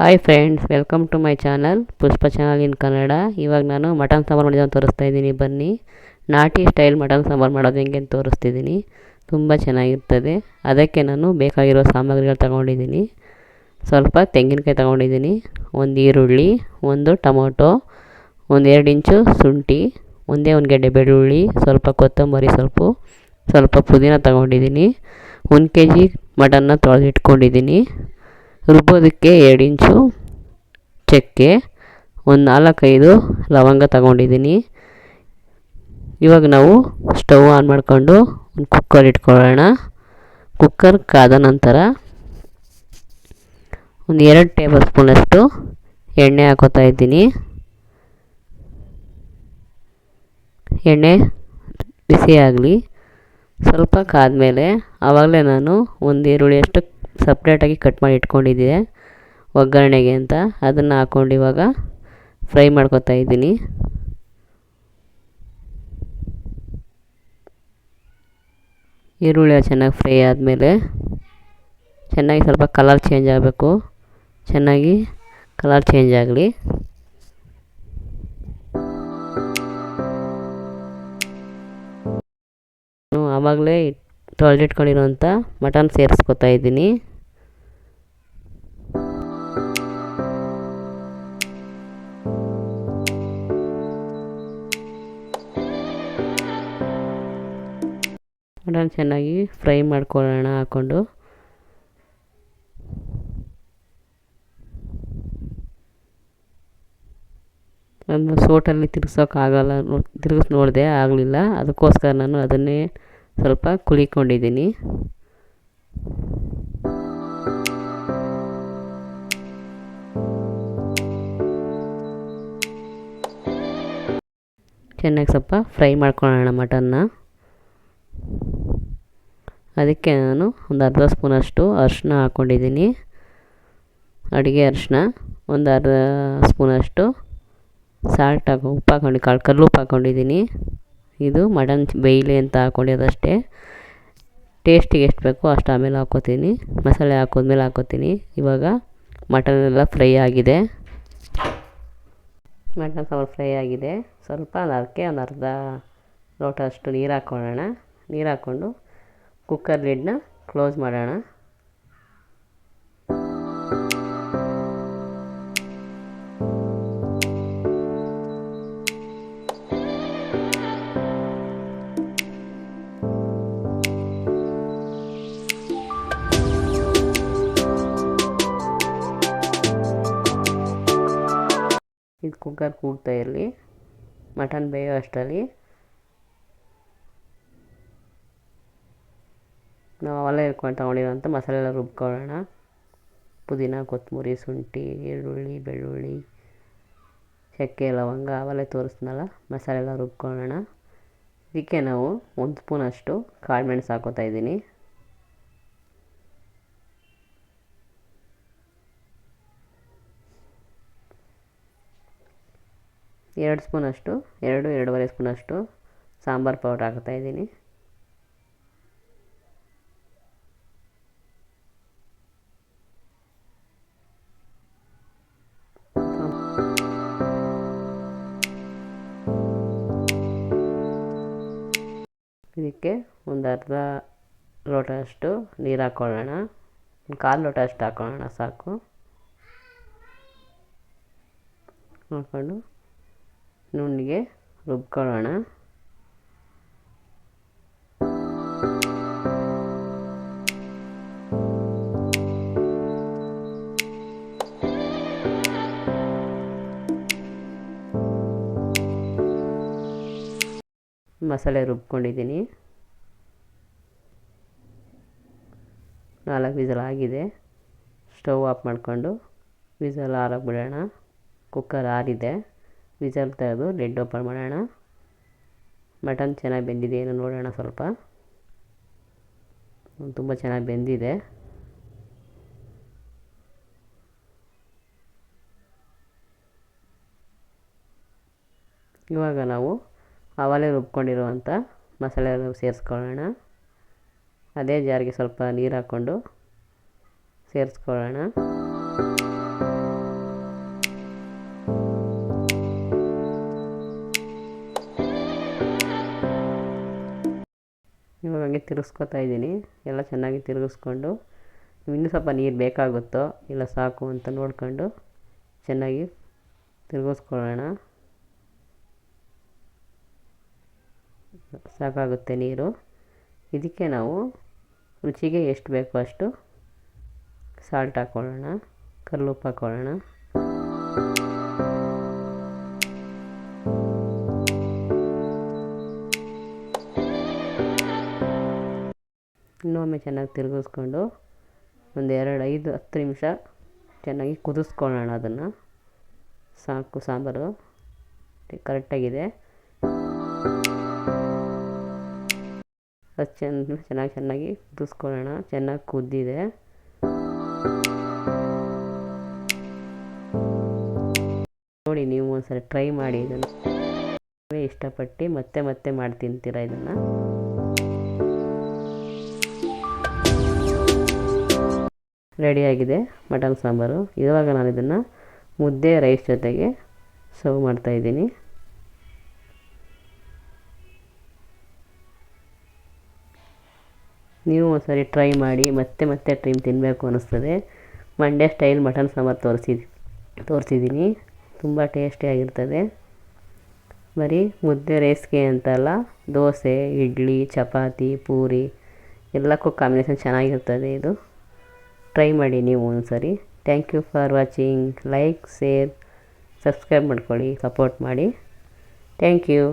Hi friends welcome to my channel Pushpa channel in Kannada ಇವಾಗ ನಾನು mutton sambar ಮಾಡಿದ್ದನ್ನು ತೋರಿಸ್ತಾ ಇದ್ದೀನಿ, ಬನ್ನಿ. ನಾಟಿ ಸ್ಟೈಲ್ ಮಟನ್ ಸಾಂಬಾರು ಮಾಡೋದು ಹೆಂಗೆ ಅಂತ ತೋರಿಸ್ತಿದ್ದೀನಿ. ತುಂಬ ಚೆನ್ನಾಗಿರ್ತದೆ. ಅದಕ್ಕೆ ನಾನು ಬೇಕಾಗಿರೋ ಸಾಮಗ್ರಿಗಳು ತಗೊಂಡಿದ್ದೀನಿ. ಸ್ವಲ್ಪ ತೆಂಗಿನಕಾಯಿ ತಗೊಂಡಿದ್ದೀನಿ, ಒಂದು ಈರುಳ್ಳಿ, ಒಂದು ಟೊಮೊಟೊ, ಒಂದು ಎರಡು ಇಂಚು ಶುಂಠಿ, ಒಂದೇ ಒಂದು ಗೆಡ್ಡೆ ಬೆಳ್ಳುಳ್ಳಿ, ಸ್ವಲ್ಪ ಕೊತ್ತಂಬರಿ ಸ್ವಲ್ಪ ಸ್ವಲ್ಪ ಪುದೀನ ತಗೊಂಡಿದ್ದೀನಿ. ಒಂದು ಕೆ ಜಿ ಮಟನ್ನ ತೊಳೆದಿಟ್ಕೊಂಡಿದ್ದೀನಿ. ರುಬ್ಬೋದಕ್ಕೆ ಎರಡು ಇಂಚು ಚಕ್ಕೆ, ಒಂದು ನಾಲ್ಕೈದು ಲವಂಗ ತಗೊಂಡಿದ್ದೀನಿ. ಇವಾಗ ನಾವು ಸ್ಟವ್ ಆನ್ ಮಾಡಿಕೊಂಡು ಒಂದು ಕುಕ್ಕರ್ ಇಟ್ಕೊಳ್ಳೋಣ. ಕುಕ್ಕರ್ ಕಾದ ನಂತರ ಒಂದು ಎರಡು ಟೇಬಲ್ ಸ್ಪೂನಷ್ಟು ಎಣ್ಣೆ ಹಾಕೋತಾ ಇದ್ದೀನಿ. ಎಣ್ಣೆ ಬಿಸಿ ಆಗಲಿ. ಸ್ವಲ್ಪ ಕಾದಮೇಲೆ ಆವಾಗಲೇ ನಾನು ಒಂದು ಈರುಳ್ಳಿಯಷ್ಟು ಸಪ್ರೇಟಾಗಿ ಕಟ್ ಮಾಡಿ ಇಟ್ಕೊಂಡಿದ್ದೆ ಒಗ್ಗರಣೆಗೆ ಅಂತ. ಅದನ್ನು ಹಾಕ್ಕೊಂಡು ಇವಾಗ ಫ್ರೈ ಮಾಡ್ಕೊತಾ ಇದ್ದೀನಿ. ಈರುಳ್ಳಿ ಚೆನ್ನಾಗಿ ಫ್ರೈ ಆದಮೇಲೆ ಚೆನ್ನಾಗಿ ಸ್ವಲ್ಪ ಕಲರ್ ಚೇಂಜ್ ಆಗಬೇಕು. ಚೆನ್ನಾಗಿ ಕಲರ್ ಚೇಂಜ್ ಆಗಲಿ. ಆವಾಗಲೇ ತೊಳೆದಿಟ್ಕೊಂಡಿರೋಂಥ ಮಟನ್ ಸೇರಿಸ್ಕೊತಾ ಇದ್ದೀನಿ. ಮಟನ್ ಚೆನ್ನಾಗಿ ಫ್ರೈ ಮಾಡ್ಕೊಳ್ಳೋಣ ಹಾಕ್ಕೊಂಡು. ನಾನು ಸೋಟಲ್ಲಿ ತಿರ್ಗ್ಸೋಕ್ಕಾಗಲ್ಲ, ತಿರ್ಗಿಸಿ ನೋಡಿದೆ ಆಗಲಿಲ್ಲ. ಅದಕ್ಕೋಸ್ಕರ ನಾನು ಅದನ್ನೇ ಸ್ವಲ್ಪ ಕುಳಿಕೊಂಡಿದ್ದೀನಿ. ಚೆನ್ನಾಗಿ ಸ್ವಲ್ಪ ಫ್ರೈ ಮಾಡ್ಕೊಳ್ಳೋಣ ಮಟನ್ನ. ಅದಕ್ಕೆ ನಾನು ಒಂದು ಅರ್ಧ ಸ್ಪೂನಷ್ಟು ಅರಿಶಿನ ಹಾಕ್ಕೊಂಡಿದ್ದೀನಿ. ಅಡುಗೆ ಅರಿಶಿನ ಒಂದು ಅರ್ಧ ಸ್ಪೂನಷ್ಟು ಸಾಲ್ಟ್ ಹಾಕಿ ಉಪ್ಪು ಹಾಕೊಂಡು ಕಾಳು ಕಲ್ಲು ಉಪ್ಪು ಹಾಕ್ಕೊಂಡಿದ್ದೀನಿ ಇದು ಮಟನ್ ಬೇಯಲಿ ಅಂತ ಹಾಕ್ಕೊಂಡಿರೋದಷ್ಟೇ ಟೇಸ್ಟಿಗೆ ಎಷ್ಟು ಬೇಕೋ ಅಷ್ಟು ಆಮೇಲೆ ಹಾಕ್ಕೋತೀನಿ. ಮಸಾಲೆ ಹಾಕೋದ್ಮೇಲೆ ಹಾಕ್ಕೋತೀನಿ. ಇವಾಗ ಮಟನ್ ಎಲ್ಲ ಫ್ರೈ ಆಗಿದೆ. ಮಟನ್ ಸಾಂಬಾರು ಫ್ರೈ ಆಗಿದೆ. ಸ್ವಲ್ಪ ಅದಕ್ಕೆ ಒಂದು ಅರ್ಧ ಲೋಟ ಅಷ್ಟು ನೀರು ಹಾಕ್ಕೊಳ್ಳೋಣ. ನೀರು ಹಾಕ್ಕೊಂಡು ಕುಕ್ಕರ್ ಲಿಡ್ನ ಕ್ಲೋಸ್ ಮಾಡೋಣ. ಇದು ಕುಕ್ಕರ್ ಕೂಗ್ತಾ ಇರಲಿ. ಮಟನ್ ಬೇಯೋ ಅಷ್ಟರಲ್ಲಿ. ನಾವು ಅವೆಲ್ಲ ಇಟ್ಕೊಂಡು ತೊಗೊಂಡಿರೋಂಥ ಮಸಾಲೆ ಎಲ್ಲ ರುಬ್ಕೊಳ್ಳೋಣ. ಪುದೀನ, ಕೊತ್ತಂಬರಿ, ಶುಂಠಿ, ಈರುಳ್ಳಿ, ಬೆಳ್ಳುಳ್ಳಿ ಚಕ್ಕೆ ಲವಂಗ ಅವೆಲ್ಲ ತೋರಿಸ್ನಲ್ಲ ಮಸಾಲೆ ಎಲ್ಲ ರುಬ್ಕೊಳ್ಳೋಣ. ಇದಕ್ಕೆ ನಾವು ಒಂದು ಸ್ಪೂನಷ್ಟು ಕಾಳು ಹಾಕ್ಕೋತಾ ಇದ್ದೀನಿ. ಎರಡು ಸ್ಪೂನಷ್ಟು ಎರಡು, ಎರಡೂವರೆ ಸ್ಪೂನಷ್ಟು ಸಾಂಬಾರು ಪೌಡ್ರ್ ಹಾಕ್ತಾ ಇದ್ದೀನಿ. ಇದಕ್ಕೆ ಒಂದು ಅರ್ಧ ಲೋಟ ಅಷ್ಟು ನೀರು ಹಾಕ್ಕೊಳ್ಳೋಣ ಒಂದು ಕಾಲು ಲೋಟ ಅಷ್ಟು ಹಾಕ್ಕೊಳ್ಳೋಣ ಸಾಕು. ಹಾಕ್ಕೊಂಡು ನುಣ್ಣಗೆ ರುಬ್ಕೊಳ್ಳೋಣ. ಮಸಾಲೆ ರುಬ್ಕೊಂಡಿದ್ದೀನಿ. ನಾಲ್ಕು ವಿಸಲ್ ಆಗಿದೆ. ಸ್ಟವ್ ಆಫ್ ಮಾಡಿಕೊಂಡು ವಿಸಲ್ ಬಿಡೋಣ ಕುಕ್ಕರ್ ಆರಿದೆ. ವಿಸಲ್ ತೆಗೆದು ಲಿಡ್ ಓಪನ್ ಮಾಡೋಣ. ಮಟನ್ ಚೆನ್ನಾಗಿ ಬೆಂದಿದೆ ಏನು ನೋಡೋಣ ಸ್ವಲ್ಪ. ತುಂಬ ಚೆನ್ನಾಗಿ ಬೆಂದಿದೆ. ಇವಾಗ ನಾವು ಆವಾಗಲೇ ರುಬ್ಕೊಂಡಿರುವಂಥ ಮಸಾಲೆ ಸೇರಿಸ್ಕೊಳ್ಳೋಣ. ಅದೇ ಜಾರಿಗೆ ಸ್ವಲ್ಪ ನೀರು ಹಾಕ್ಕೊಂಡು ಸೇರಿಸ್ಕೊಳ್ಳೋಣ. ಇವಾಗ ಹಂಗೆ ತಿರುಗಿಸ್ಕೊತಾ ಇದ್ದೀನಿ. ಎಲ್ಲ ಚೆನ್ನಾಗಿ ತಿರುಗಿಸ್ಕೊಂಡು ಇನ್ನೂ ಸ್ವಲ್ಪ ನೀರು ಬೇಕಾಗುತ್ತೋ ಇಲ್ಲ ಸಾಕು ಅಂತ ನೋಡ್ಕೊಂಡು ಚೆನ್ನಾಗಿ ತಿರುಗಿಸ್ಕೊಳ್ಳೋಣ. ಸಾಕಾಗುತ್ತೆ ನೀರು. ಇದಕ್ಕೆ ನಾವು ರುಚಿಗೆ ಎಷ್ಟು ಬೇಕೋ ಅಷ್ಟು ಸಾಲ್ಟ್ ಹಾಕ್ಕೊಳ್ಳೋಣ ಕಲ್ಲುಪ್ಪು ಹಾಕ್ಕೊಳ್ಳೋಣ ಇನ್ನೊಮ್ಮೆ ಚೆನ್ನಾಗಿ ತಿರುಗಿಸ್ಕೊಂಡು ಒಂದು ಎರಡು ಐದು ಹತ್ತು ನಿಮಿಷ ಚೆನ್ನಾಗಿ ಕುದಿಸ್ಕೊಳ್ಳೋಣ ಅದನ್ನು. ಸಾಕು ಸಾಂಬಾರು. ಕರೆಕ್ಟಾಗಿದೆ. ಅದು ಚೆನ್ನ ಚೆನ್ನಾಗಿ ಚೆನ್ನಾಗಿ ಕುದಿಸ್ಕೊಳ್ಳೋಣ. ಚೆನ್ನಾಗಿ ಕುದ್ದಿದೆ. ನೋಡಿ ನೀವು ಒಂದ್ಸಲ ಟ್ರೈ ಮಾಡಿ ಇದನ್ನು. ಇಷ್ಟಪಟ್ಟು ಮತ್ತೆ ಮತ್ತೆ ಮಾಡಿ ತಿಂತೀರ ಇದನ್ನು. ರೆಡಿಯಾಗಿದೆ ಮಟನ್ ಸಾಂಬಾರು. ಇವಾಗ ನಾನು ಇದನ್ನು ಮುದ್ದೆ ರೈಸ್ ಜೊತೆಗೆ ಸರ್ವ್ ಮಾಡ್ತಾಯಿದ್ದೀನಿ ನೀವು ಒಂದ್ಸರಿ ಟ್ರೈ ಮಾಡಿ, ಮತ್ತೆ ಮತ್ತೆ ಟ್ರೀಮ್ ತಿನ್ನಬೇಕು ಅನ್ನಿಸ್ತದೆ ಮಂಡ್ಯ ಸ್ಟೈಲ್ ಮಟನ್ ಸಾಂಬಾರು ತೋರಿಸಿ, ತೋರಿಸಿದ್ದೀನಿ. ತುಂಬ ಟೇಸ್ಟಿಯಾಗಿರ್ತದೆ ಬರೀ ಮುದ್ದೆ ರೈಸ್ಗೆ ಅಂತಲ್ಲ ದೋಸೆ, ಇಡ್ಲಿ, ಚಪಾತಿ, ಪೂರಿ, ಎಲ್ಲಕ್ಕೂ ಕಾಂಬಿನೇಷನ್ ಚೆನ್ನಾಗಿರ್ತದೆ ಇದು. ಟ್ರೈ ಮಾಡಿ ನೀವು ಒಂದ್ಸರಿ. Thank you for watching like share subscribe ಮಾಡ್ಕೊಳ್ಳಿ ಸಪೋರ್ಟ್ ಮಾಡಿ. Thank you